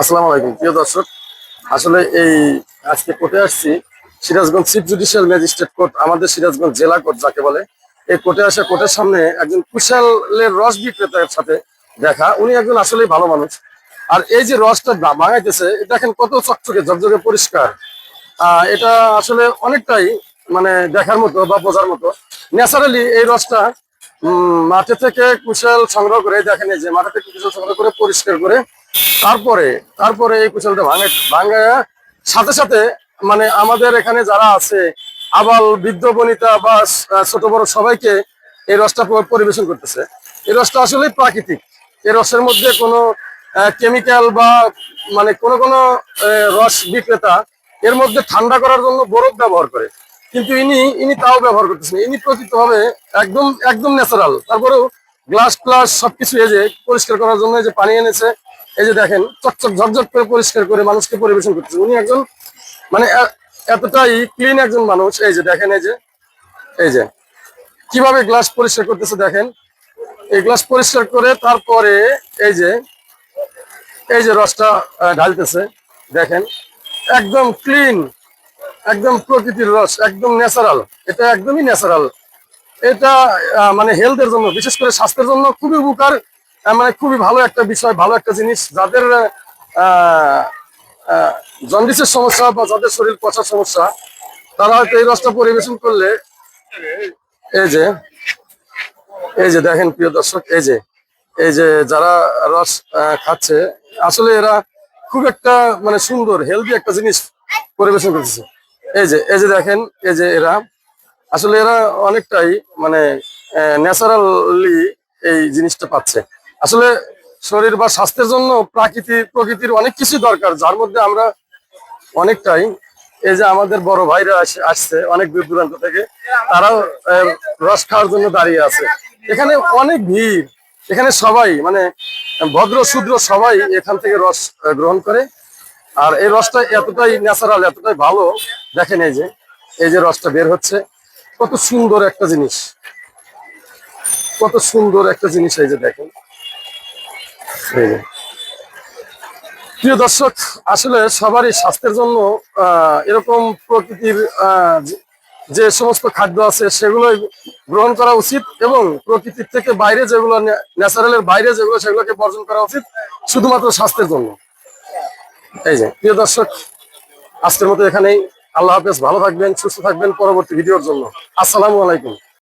আসসালামু আলাইকুম। প্রিয় দর্শক, আসলে এই আজকে কোর্টে আসছি Sirajganj chief judicial magistrate court আমাদের সিরাজগঞ্জ জেলা কোর্ট যাকে বলে। এই কোর্টে আসা কোর্টের সামনে একজন কুশালের রস বিক্রেতার সাথে দেখা। উনি একজন আসলেই ভালো মানুষ। আর এই যে রসটা ভাঙাইতেছে দেখেন কত চকচকে, ঝকঝকে পরিষ্কার। এটা আসলে অনেকটাই মানে দেখার মতো বা বোঝার মতো। ন্যাচারালি এই রসটা মাঠে থেকে কুশাল সংগ্রহ করে, দেখেন যে মাঠে থেকে কুশাল সংগ্রহ করে, পরিষ্কার করে তারপরে তারপরে এই কুশলটা ভাঙে ভাঙায় সাথে সাথে মানে আমাদের এখানে যারা আছে, আবাল, বৃদ্ধ, বনিতা বা ছোট, বড় সবাইকে এই রসটা পরিবেশন করতেছে। এই রসটা আসলে প্রাকৃতিক। এই রসের মধ্যে কোনো কেমিক্যাল বা মানে কোনো কোনো রস বিক্রেতা এর মধ্যে ঠান্ডা করার জন্য বরফ ব্যবহার করে। কিন্তু ইনি ইনি তাও ব্যবহার করতেছেন। ইনি প্রকৃত হবে একদম একদম ন্যাচারাল তারপরেও গ্লাস ক্লাস সবকিছু এই যে পরিষ্কার করার জন্য যে পানি এনেছে এই যে দেখেন, চকচক ঝকঝক করে পরিষ্কার করে মানুষকে পরিবেশন করতেছে। উনি একজন মানে এতটাই ক্লিন একজন মানুষ। এই যে দেখেন, এই যে এই যে, কীভাবে গ্লাস পরিষ্কার করতেছে দেখেন। এই গ্লাস পরিষ্কার করে তারপরে এই যে এই যে রসটা ঢালতেছে। দেখেন, একদম ক্লিন একদম প্রকৃতির রস, একদম ন্যাচারাল এটা একদমই ন্যাচারাল এটা মানে হেলথের জন্য, বিশেষ করে স্বাস্থ্যের জন্য খুবই উপকার। মানে খুবই ভালো একটা বিষয়, ভালো একটা জিনিস। যাদের জন্ডিসের সমস্যা বা যাদের শরীর পচার সমস্যা, তারা হয়তো এই রসটা পরিবেশন করলে, এই যে এই যে দেখেন প্রিয় দর্শক, এই যে এই যে যারা রস খাচ্ছে, আসলে এরা খুব একটা মানে সুন্দর হেলদি একটা জিনিস পরিবেশন করতেছে। এই যে এই যে দেখেন, এই যে এরা, আসলে এরা অনেকটাই মানে ন্যাচারালি এই জিনিসটা পাচ্ছে। আসলে শরীর বা স্বাস্থ্যের জন্য প্রাকৃতিক প্রকৃতির অনেক কিছু দরকার, যার মধ্যে আমরা অনেকটাই, এই যে আমাদের বড় ভাইরা আসে- আসছে অনেক দূর দূরান্ত থেকে, তারাও রস খাওয়ার জন্য দাঁড়িয়ে আছে। এখানে অনেক ভিড়, এখানে সবাই মানে ভদ্র শূদ্র সবাই এখান থেকে রস গ্রহণ করে। আর এই রসটা এতটাই ন্যাচারাল, এতটাই ভালো, দেখেন এই যে এই যে রসটা বের হচ্ছে, কত সুন্দর একটা জিনিস। কত সুন্দর একটা জিনিস এই যে দেখেন। প্রিয় দর্শক, আসলে সবারই স্বাস্থ্যের জন্য এরকম প্রকৃতির যে- সমস্ত খাদ্য আছে সেগুলো গ্রহণ করা উচিত এবং প্রকৃতির থেকে বাইরে যেগুলো ন্যাচারালের বাইরে যেগুলো সেগুলোকে বর্জন করা উচিত শুধুমাত্র স্বাস্থ্যের জন্য। এই যে, প্রিয় দর্শক, আজকের মতো এখানেই। আল্লাহ হাফেজ, ভালো থাকবেন, সুস্থ থাকবেন পরবর্তী ভিডিওর জন্য। আসসালামু আলাইকুম।